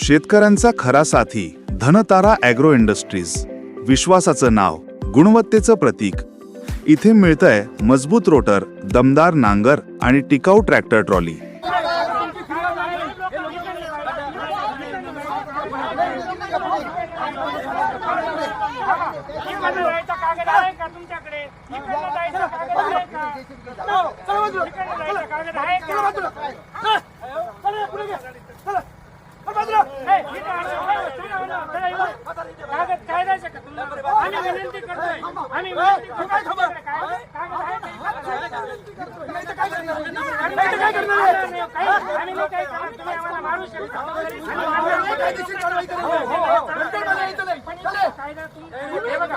शेतकऱ्यांचा खरा साथी धनतारा ॲग्रो इंडस्ट्रीज. विश्वासाचं नाव गुणवत्तेचं प्रतीक. इथे मिळतंय मजबूत रोटर दमदार नांगर आणि टिकाऊ ट्रॅक्टर ट्रॉली इकडनं जायचा कागद आहे का तुमच्याकडे इकडनं जायचा कागद आहे का इकडनं जायचा कागद आहे का ए, इथं असं काय? चला, चला, चला, इथं. कागद काय द्यायचं का तुम्हाला आम्ही विनंती करतोय आम्ही विनंती करतोय तुमच्याकडे कागद कागद आहे का? आम्ही काय करणार आहे? काही- आम्ही नाही काही करणार. तुम्ही आम्हाला मारू शकता आम्ही मारणार नाही. हो, हो, हो. पण इथं कायदा तुम- हे बघा.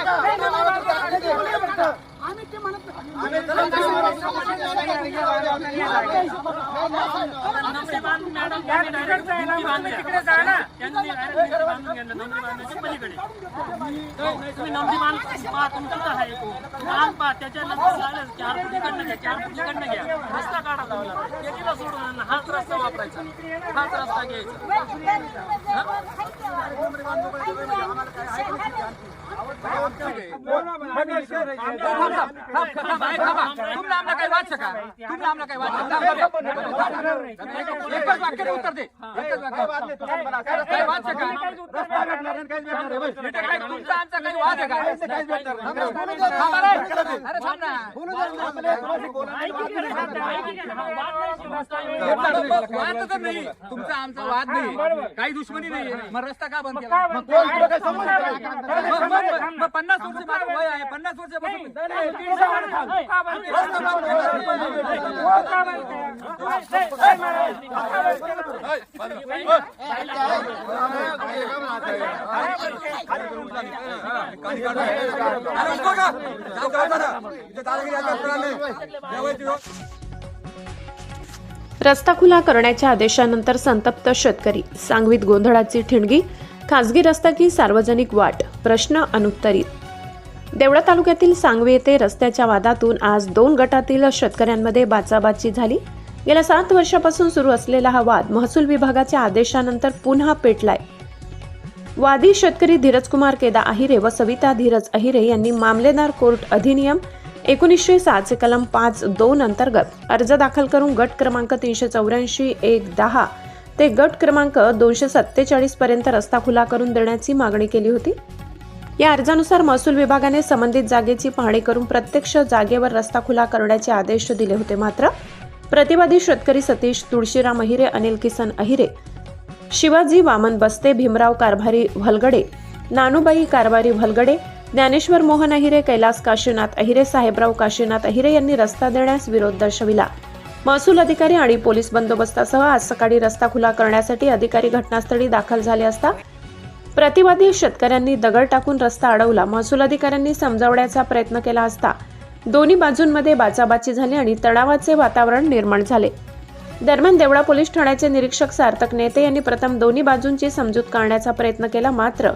तिकडे जा ना. त्याच्यानंतर झालं चार फुटीकडनं घ्या चार फुटीकडनं घ्या. रस्ता काढा लावला एकीला सोडून हाच रस्ता वापरायचा. हाच रस्ता घ्यायचा. तुम्ही काही वाच का तुम्ही काही वाच एकच वाक्य उत्तर दे एकच वाक्य काही वाच का तुमचा आमचा काही वाद आहे वाद तर नाही. तुमचा आमचा वाद नाही काही दुश्मनी नाही मग रस्ता का बंद केला मग पन्नास वर्ष माझं वय आहे पन्नास वर्षापासून हो. रस्ता खुला करण्याच्या आदेशानंतर संतप्त शेतकरी. सांगवीत गोंधळाची ठिणगी खासगी रस्ता की सार्वजनिक वाट. प्रश्न अनुत्तरित. देवळा तालुक्यातील सांगवी येथे रस्त्याच्या वादातून आज दोन गटातील शेतकऱ्यांमध्ये बाचाबाची झाली. गेल्या सात वर्षापासून सुरू असलेला हा वाद महसूल विभागाच्या आदेशानंतर पुन्हा पेटलाय. वादी शेतकरी धीरजकुमार केदा अहिरे व सविता धीरज अहिरे यांनी मामलेदार कोर्ट अधिनियम एकोणीसशे सातचे कलम पाच दोन अंतर्गत अर्ज दाखल करून गट क्रमांक तीनशे चौऱ्याऐंशी एक दहा ते गट क्रमांक दोनशे सत्तेचाळीस पर्यंत रस्ता खुला करून देण्याची मागणी केली होती. या अर्जानुसार महसूल विभागाने संबंधित जागेची पाहणी करून प्रत्यक्ष जागेवर रस्ता खुला करण्याचे आदेश दिले होते. मात्र प्रतिवादी शेतकरी सतीश तुळशीराम अहिरे अनिल किसन अहिरे शिवाजी वामन बस्ते भीमराव कारभारी भलगडे नानूबाई कारभारी भलगडे ज्ञानेश्वर मोहन अहिरे कैलास काशीनाथ अहिरे साहेबराव काशीनाथ अहिरे यांनी रस्ता देण्यास विरोध दर्शविला. महसूल अधिकारी आणि पोलीस बंदोबस्तासह आज सकाळी रस्ता खुला करण्यासाठी अधिकारी घटनास्थळी दाखल झाले असता प्रतिवादी शेतकऱ्यांनी दगड टाकून रस्ता अडवला. महसूल अधिकाऱ्यांनी समजावण्याचा प्रयत्न केला असता दोन्ही बाजूंमध्ये बाचाबाची झाली आणि तणावाचे वातावरण निर्माण झाले. दरम्यान देवळा पोलीस ठाण्याचे निरीक्षक सार्थक नेते यांनी प्रथम दोन्ही बाजूंची समजूत करण्याचा प्रयत्न केला. मात्र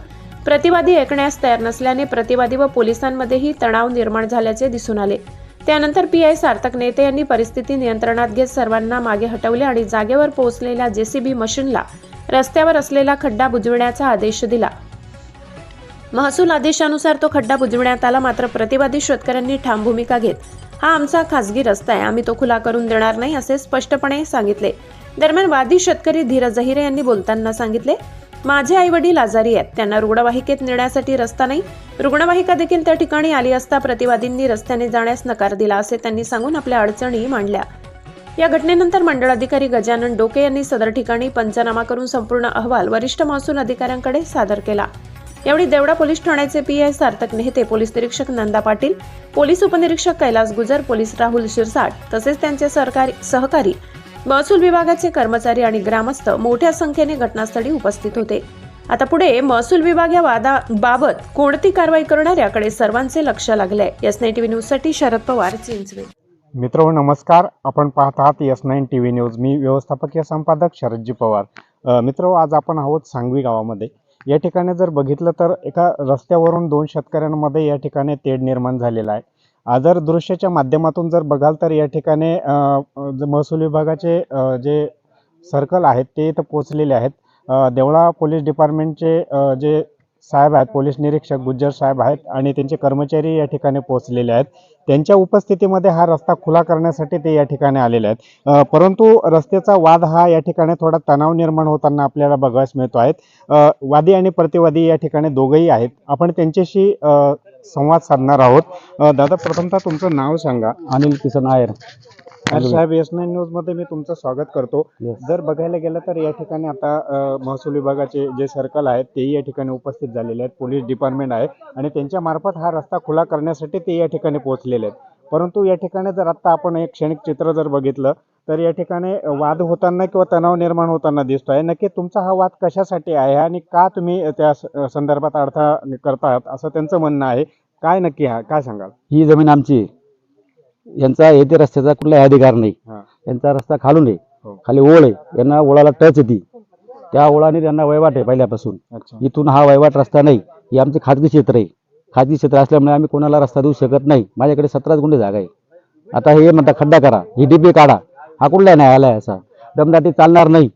प्रतिवादी ऐकण्यास तयार नसल्याने प्रतिवादी व पोलिसांमध्येही तणाव निर्माण झाल्याचे दिसून आले. त्यानंतर पी आय सार्थक नेते यांनी परिस्थिती नियंत्रणात घेत सर्वांना मागे हटवले आणि जागेवर पोहोचलेल्या जेसीबी मशीनला रस्त्यावर असलेला खड्डा बुजविण्याचा आदेश दिला. महसूल आदेशानुसार तो खड्डा बुजविण्यात आला मात्र प्रतिवादी शेतकऱ्यांनी ठाम भूमिका घेत हा आमचा खासगी रस्ता आहे आम्ही तो खुला करून देणार नाही असे स्पष्टपणे सांगितले. दरम्यान वादी शेतकरी धीरज अहिरे यांनी बोलताना सांगितले माझे आई वडील आजारी आहेत त्यांना रुग्णवाहिकेत नेण्यासाठी रस्ता नाही. रुग्णवाहिका देखील त्या ठिकाणी आली असता प्रतिवादींनी रस्त्याने जाण्यास नकार दिला असे त्यांनी सांगून आपल्या अडचणी मांडल्या. या घटनेनंतर मंडळ अधिकारी गजानन डोके यांनी सदर ठिकाणी पंचनामा करून संपूर्ण अहवाल वरिष्ठ महसूल अधिकाऱ्यांकडे सादर केला. यावेळी देवडा पोलीस ठाण्याचे पीआय सार्थक नेहते पोलीस निरीक्षक नंदा पाटील पोलीस उपनिरीक्षक कैलास गुजर पोलीस राहुल शिरसाट तसेच त्यांचे सरकारी सहकारी महसूल विभागाचे कर्मचारी आणि ग्रामस्थ मोठ्या संख्येने घटनास्थळी उपस्थित होते. आता पुढे महसूल विभाग या वादाबाबत कोणती कारवाई करणार याकडे सर्वांचे लक्ष लागले एस नाईन न्यूजसाठी शरद पवार चिंचवे मित्र नमस्कार. आपण पाहत आहात S nine T V news मी व्यवस्थापकीय संपादक शरदजी पवार. मित्र आज आपण आहोत सांगवी गावामध्ये. या ठिकाणी जर बघितलं तर एका रस्त्यावरून दोन शेतकऱ्यांमध्ये या ठिकाणी तेढ निर्माण झालेला आहे. आदर जर दृश्याच्या माध्यमातून जर बघाल तर या ठिकाणी महसूल विभागाचे जे सर्कल आहेत ते इथं पोचलेले आहेत. देवळा पोलीस डिपार्टमेंटचे जे साहेब आहेत पोलीस निरीक्षक गुज्जर साहेब आहेत आणि त्यांचे कर्मचारी या ठिकाणी पोहोचलेले आहेत. त्यांच्या उपस्थितीमध्ये हा रस्ता खुला करण्यासाठी ते या ठिकाणी आलेले आहेत. परंतु रस्त्याचा वाद हा या ठिकाणी थोडा तणाव निर्माण होताना आपल्याला बघायला मिळतो आहेत वादी आणि प्रतिवादी या ठिकाणी दोघंही आहेत. आपण त्यांच्याशी संवाद साधणार आहोत. दादा प्रथमतः तुमचं नाव सांगा. अनिल किसन आयर साहेब एस नाईन न्यूजमध्ये मी तुमचं स्वागत करतो. जर बघायला गेलं तर या ठिकाणी आता महसूल विभागाचे जे सर्कल आहेत तेही या ठिकाणी उपस्थित झालेले आहेत. पोलीस डिपार्टमेंट आहे आणि त्यांच्या मार्फत हा रस्ता खुला करण्यासाठी ते या ठिकाणी पोहोचलेले आहेत. परंतु या ठिकाणी जर आता आपण एक क्षणिक चित्र जर बघितलं तर या ठिकाणी वाद होताना किंवा तणाव निर्माण होताना दिसतो आहे नक्की तुमचा हा वाद कशासाठी आहे आणि का तुम्ही त्या संदर्भात अडथळा करतात असं त्यांचं म्हणणं आहे. काय नक्की हा काय सांगाल? ही जमीन आमची. यांचा येथे रस्त्याचा कुठलाही अधिकार नाही. यांचा रस्ता खालून आहे. हो. खाली ओळ आहे. यांना ओळाला टच येते त्या ओळाने त्यांना वहिवाट आहे पहिल्यापासून. इथून हा वहिवाट रस्ता नाही. ही आमची खाजगी क्षेत्र आहे. खाजगी क्षेत्र असल्यामुळे आम्ही कोणाला रस्ता देऊ शकत नाही. माझ्याकडे सतराच गुंठे जागा आहे. आता हे म्हणता खड्डा करा. ही डीपी काढा. हा कुठला नाही आलाय असा. दमदाटी चालणार नाही.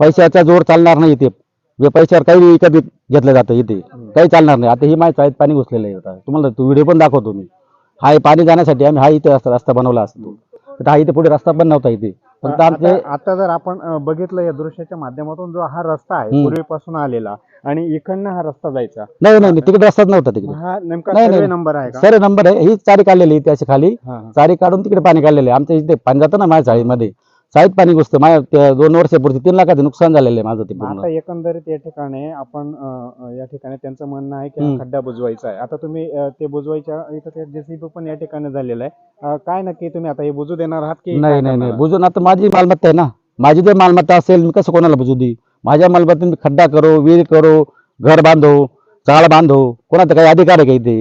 पैशाचा जोर चालणार नाही इथे. जे पैशावर काही विकत घेतलं जातं इथे. काही चालणार नाही. आता ही माझ्या चाळीत पाणी घुसलेलं आहे. आता तुम्हाला तो व्हिडिओ पण दाखवतो मी. हा पाणी जाण्यासाठी आम्ही हा इथे रस्ता रस्ता बनवला असतो. तर हा इथे पुढे रस्ता पण नव्हता इथे. फक्त आमचे आता आता जर आपण अ, बघितलं या दृश्याच्या माध्यमातून जो हा रस्ता आहे हम्म. पूर्वीपासून आलेला आणि इकडनं हा रस्ता जायचा. नाही नाही नाही, तिकडे रस्ताच नव्हता तिकडे. हा नेमका नाही, सर्वे नाही. नंबर आहे का? सर नंबर आहे. ही चारी काढलेली त्याच्याखाली. हा, हा. चारी काढून तिकडे पाणी काढलेलं आहे. आमच्या इथे पाणी जातं ना माझ्या चाळीमध्ये चाळीत पाणी घुसतं. माझ्या त्या दोन वर्षापूर्वी तीन लाखाचं नुकसान झालेलं आहे माझं ते आता पूर्ण एकंदरीत या ठिकाणी आपण अ, या ठिकाणी त्यांचं म्हणणं आहे की हा हम्म. खड्डा बुजवायचा आहे. आता तुम्ही अ, ते बुजवायच्या इथं ते जेसीबी पण या ठिकाणी झालेलं आहे. अ, काय नक्की तुम्ही आता हे बुजू देणार आहात की नाही काय नाही नाही. करणार? बुजून आता माझी मालमत्ता आहे ना. माझी जर मालमत्ता असेल मी कसं कोणाला बुजू दे माझ्या मालमत्तेत मी खड्डा करो विहीर करो घर बांधो चाळ बांधो. कोणाचा काही अधिकार आहे का इथे?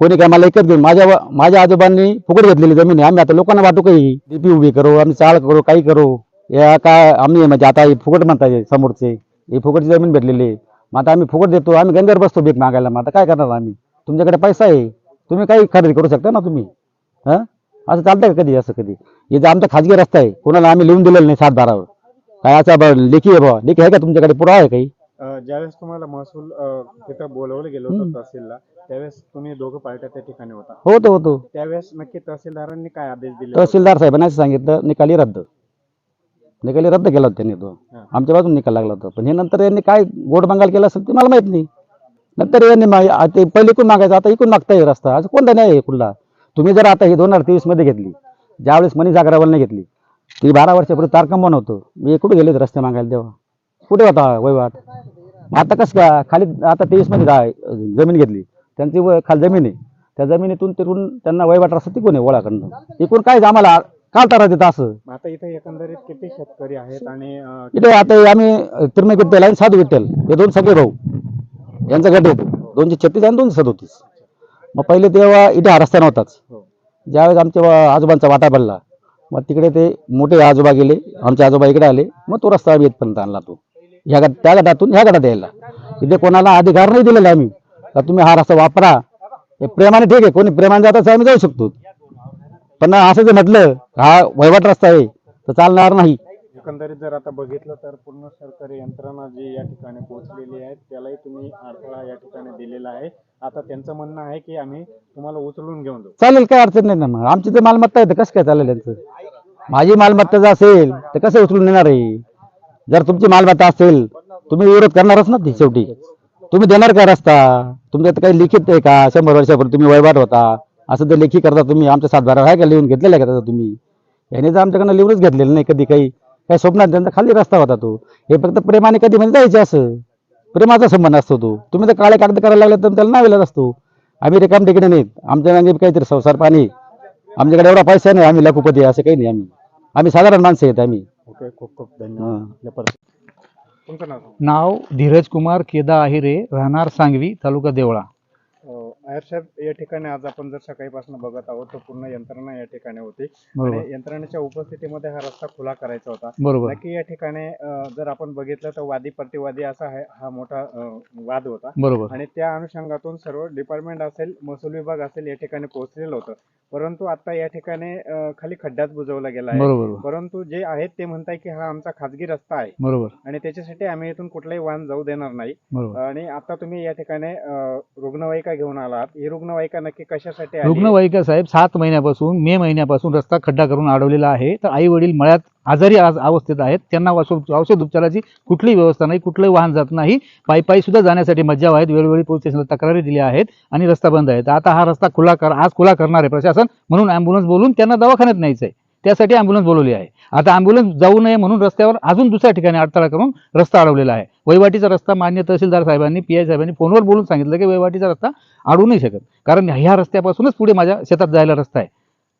कोणी काय मला एकच घेऊन माझ्या माझ्या आजोबांनी फुकट घेतलेली जमीन आहे. आम्ही आता लोकांना वाटू काही डीपी उभी करू आम्ही चाळ करू काही करू. या काय आम्ही म्हणजे आता हे फुकट म्हणताय समोरचे ही फुकटची जमीन भेटलेली आहे. मग आता आम्ही फुकट देतो आम्ही गंगेवर बसतो भीक मागायला. मग आता काय करणार आम्ही? तुमच्याकडे पैसा आहे. तुम्ही काही खरेदी करू शकता ना तुम्ही? हां? असं चालतंय का कधी असं कधी? हे आमचा खाजगी रस्ता आहे कोणाला आम्ही लिहून दिलेलं नाही सात बारावर काय असा लेखी आहे बाबा लेखी आहे का तुमच्याकडे? पुढं आहे काही? ज्यावेळेस तुम्हाला महसूल अ, तिथं बोलवलं गेलं होतं तहसीलला त्यावेळेस तुम्ही दोघं पार्ट्या त्या ठिकाणी होता. होतो होतो. त्यावेळेस नक्की तहसीलदारांनी काय आदेश दिले होते? तहसीलदार साहेबांनी असं सांगितलं निकाली रद्द. निकाली रद्द केला होता त्यांनी तो. हा. आमच्या बाजून निकाल लागला होता. पण हे नंतर यांनी काय गोड बंगाल केला असेल ते मला माहीत नाही. नंतर यांनी मा- आ- ते पहिले इकून मागायचं आता इकून मागताय रस्ता. असं कोणता नाही आहे कुठला? तुम्ही जर आता ही दोन हजार तेवीसमध्ये घेतली ज्यावेळेस मनी जागरावलने घेतली ती बारा वर्षापूर्वी तारकंबन होतो. मी कुठे गेले होते रस्ते मागायला तेव्हा? कुठे होता वहिवाट आता कसं का खाली आता तेवीसमध्ये जमीन घेतली. त्यांची व- खाली जमीन आहे. त्या जमिनीतून तिकडून त्यांना वहिवाट रस्ता तिकून आहे ओळाकडनं इकून काय आम्हाला का तारा देतं असं आता इथे एकंदरीत किती शेतकरी आहेत आणि इथे आता आम्ही त्रिमय विठ्ठल आणि साधू विठ्ठल हे दोन सगळे भाऊ. यांचा गट येतो दोनशे छत्तीस आणि दोनशे सदोतीस. मग पहिले तेव्हा इथे हा रस्ता नव्हताच. हो. ज्यावेळेस आमच्या आजोबांचा वाटा पडला मग तिकडे ते मोठे आजोबा गेले आमचे आजोबा इकडे आले मग तो रस्ता इथपर्यंत आणला तो. ह्या गट त्या गटातून ह्या गटात यायला. इथे कोणाला अधिकार नाही दिलेला आम्ही. का तुम्ही हा रस्ता वापरा. हे प्रेमाने ठीक आहे. कोणी प्रेमाने जात असेल आम्ही जाऊ शकतो. पण असं जर म्हटलं हा वहिवाट रस्ता आहे तर चालणार नाही. एकंदरीत जर आता बघितलं तर पूर्ण सरकारी यंत्रणा जी या ठिकाणी पोहोचलेली आहे त्यालाही तुम्ही अडथळा या ठिकाणी दिलेला आहे. आता त्यांचं म्हणणं आहे की आम्ही तुम्हाला उचलून घेऊन जाऊ. चालेल काय अडचण नाही ना मग. आमची तर मालमत्ता आहे तर कसं काय चालेल यांचं? माझी मालमत्ता जर असेल तर कसं उचलून नेणार आहे? जर तुमची मालमत्ता असेल तुम्ही विरोध करणारच ना ती शेवटी. तुम्ही देणार का रस्ता? तुमच्यात काही लिखित आहे का? शंभर वर्षापूर्वी तुम्ही वहिवाट होता. असं ते लेखी करता तुम्ही. आमच्या सातबारा आहे का लिहून घेतलेलं आहे का त्याचा तुम्ही? याने तर आमच्याकडनं लिहूनच घेतलेलं नाही कधी काही. काही स्वप्नात त्यांचा खाली रस्ता होता तो. हे फक्त प्रेमाने कधी म्हणजे जायचे असं. प्रेमाचा संबंध असतो तो. तुम्ही तर काळे कागद करायला लागले तर त्याला नावेलाच असतो आम्ही रिकाम तिकडे नाहीत. आमच्या मागे काहीतरी संसार पाणी. आमच्याकडे एवढा पैसा नाही. आम्ही लखुपती असं काही नाही आम्ही. आम्ही साधारण माणसं आहेत आम्ही. ओके खूप खूप धन्यवाद. हां. आपल्या परिस्थितीत तुमचं नाव नाव धीरज कुमार केदा आहिरे राहणार सांगवी तालुका देवळा. आयर्षद या ठिकाणी आज आपण जर सकाळीपासून बघत आहोत तर पूर्ण यंत्रणा या ठिकाणी होती. बरोबर. आणि यंत्रणेच्या उपस्थितीमध्ये हा रस्ता खुला करायचा होता. बरोबर. नक्की या ठिकाणी अं, जर आपण बघितलं तर वादी प्रतिवादी असा हा मोठा अं, वाद होता. बरोबर. आणि त्या अनुषंगातून सर्व डिपार्टमेंट असेल महसूल विभाग असेल या ठिकाणी पोहोचलेलं होतं. परंतु आता या ठिकाणी अं, खाली खड्डाच बुजवला गेला आहे. बरोबर. परंतु जे आहेत ते म्हणताय की हा आमचा खाजगी रस्ता आहे. बरोबर. आणि त्याच्यासाठी आम्ही इथून कुठलाही वाहन जाऊ देणार नाही. बरोबर. आणि आता तुम्ही या ठिकाणी अं, रुग्णवाहिका घेऊन आलात ही रुग्णवाहिका नक्की कशासाठी आली? रुग्णवाहिका साहेब सात महिन्यापासून मे महिन्यापासून रस्ता खड्डा करून अडवलेला आहे. तर आई वडील मळ्यात आजारी आज अवस्थेत आहेत. त्यांना औषध औषध उपचाराची कुठलीही व्यवस्था नाही कुठलंही वाहन जात नाही. पायी पायी सुद्धा जाण्यासाठी मज्जाव आहेत. वेळोवेळी पोलीस स्टेशनला तक्रारी दिल्या आहेत आणि रस्ता बंद आहे तर आता हा रस्ता खुला कर आज खुला करणार आहे प्रशासन म्हणून अँब्युलन्स बोलून त्यांना दवाखान्यात न्यायचं आहे त्यासाठी अँब्युलन्स बोलवली आहे. आता अँब्युलन्स जाऊ नये म्हणून रस्त्यावर अजून दुसऱ्या ठिकाणी अडथळा करून रस्ता अडवलेला आहे. वहिवाटीचा रस्ता मान्य तहसीलदार साहेबांनी पी आय साहेबांनी फोनवर बोलून सांगितलं की वहिवाटीचा रस्ता अडवू नाही शकत. कारण ह्या रस्त्यापासूनच पुढे माझ्या शेतात जायला रस्ता आहे.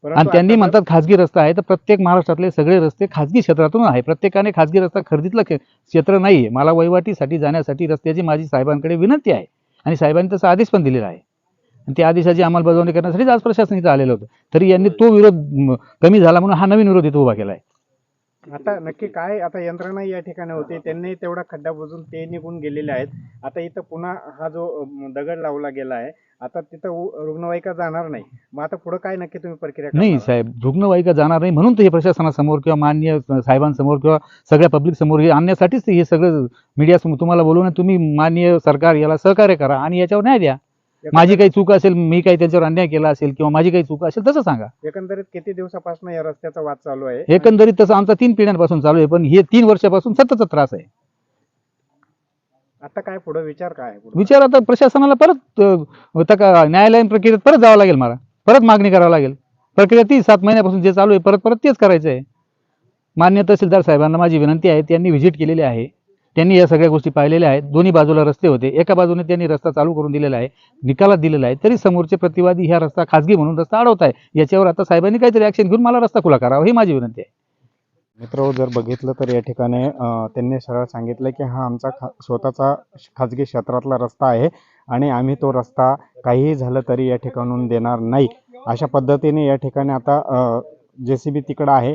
आणि त्यांनी म्हणतात खाजगी रस्ता आहे तर प्रत्येक महाराष्ट्रातले सगळे रस्ते खाजगी क्षेत्रातून आहे. प्रत्येकाने खाजगी रस्ता खरेदीतलं क्षेत्र नाही आहे मला वहिवाटीसाठी जाण्यासाठी रस्त्याची माझी साहेबांकडे विनंती आहे. आणि साहेबांनी तसा आदेश पण दिलेला आहे. आणि त्या आदेशाची अंमलबजावणी करण्यासाठी आज प्रशासन इथं आलेलं होतं. तरी यांनी तो विरोध कमी झाला म्हणून हा नवीन विरोध इथं उभा केला आहे आता नक्की काय आता यंत्रणा या ठिकाणी होती त्यांनी तेवढा खड्डा बुजून ते निघून गेलेले आहेत. आता इथं पुन्हा हा जो दगड लावला गेला आहे आता तिथं रुग्णवाहिका जाणार नाही. मग आता पुढे काय नक्की तुम्ही प्रक्रिया नाही? साहेब रुग्णवाहिका जाणार नाही म्हणून तर हे प्रशासनासमोर किंवा मान्य साहेबांसमोर किंवा सगळ्या पब्लिक समोर हे आणण्यासाठीच ते हे सगळं मीडियासमोर तुम्हाला बोलवून तुम्ही मान्य सरकार याला सहकार्य करा आणि याच्यावर न्याय द्या. माझी काही चूक असेल मी काही त्यांच्यावर अन्याय केला असेल किंवा माझी काही चूक असेल तसं सांगा. एकंदरीत किती दिवसापासून या रस्त्याचा वाद चालू आहे? एकंदरीत तसं आमचा तीन पिढ्यांपासून चालू आहे पण हे तीन वर्षापासून सततचा त्रास आहे. आता काय पुढे विचार काय? विचार आता प्रशासनाला परत अं, होता का न्यायालयीन प्रक्रियेत परत जावं लागेल मला. परत मागणी करावं लागेल. प्रक्रिया ती सात महिन्यापासून जे चालू आहे परत परत तेच करायचं आहे. मान्य तहसीलदार साहेबांना माझी विनंती आहे त्यांनी व्हिजिट केलेली आहे. त्यांनी या सगळ्या गोष्टी पाहिलेल्या आहेत. दोन्ही बाजूला रस्ते होते. एका बाजूने त्यांनी रस्ता चालू करून दिलेला आहे निकालात दिलेला आहे. तरी समोरचे प्रतिवादी ह्या रस्ता खाजगी म्हणून रस्ता अडवत आहे याच्यावर आता साहेबांनी काहीतरी ऍक्शन घेऊन मला रस्ता खुला करावा ही माझी विनंती आहे. मित्र जर बघितलं तर या ठिकाणी त्यांनी सरळ सांगितलं की हा आमचा खा स्वतःचा खाजगी क्षेत्रातला रस्ता आहे आणि आम्ही तो रस्ता काहीही झालं तरी या ठिकाणून देणार नाही. अशा पद्धतीने या ठिकाणी आता जे सी बी तिकडं आहे.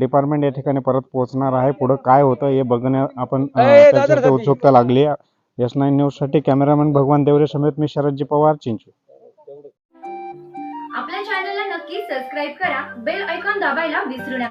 डिपार्टमेंट या ठिकाणी परत पोहोचणार आहे. पुढं काय होतं हे बघण्या आपण उत्सुकता लागली आहे. एस नाईन न्यूजसाठी कॅमेरामॅन भगवान देवरे समेत मी शरदजी पवार चिंचू. आपल्या चॅनलला नक्की सबस्क्राईब करा. बेल ऐकॉन दाबायला विसरू नका.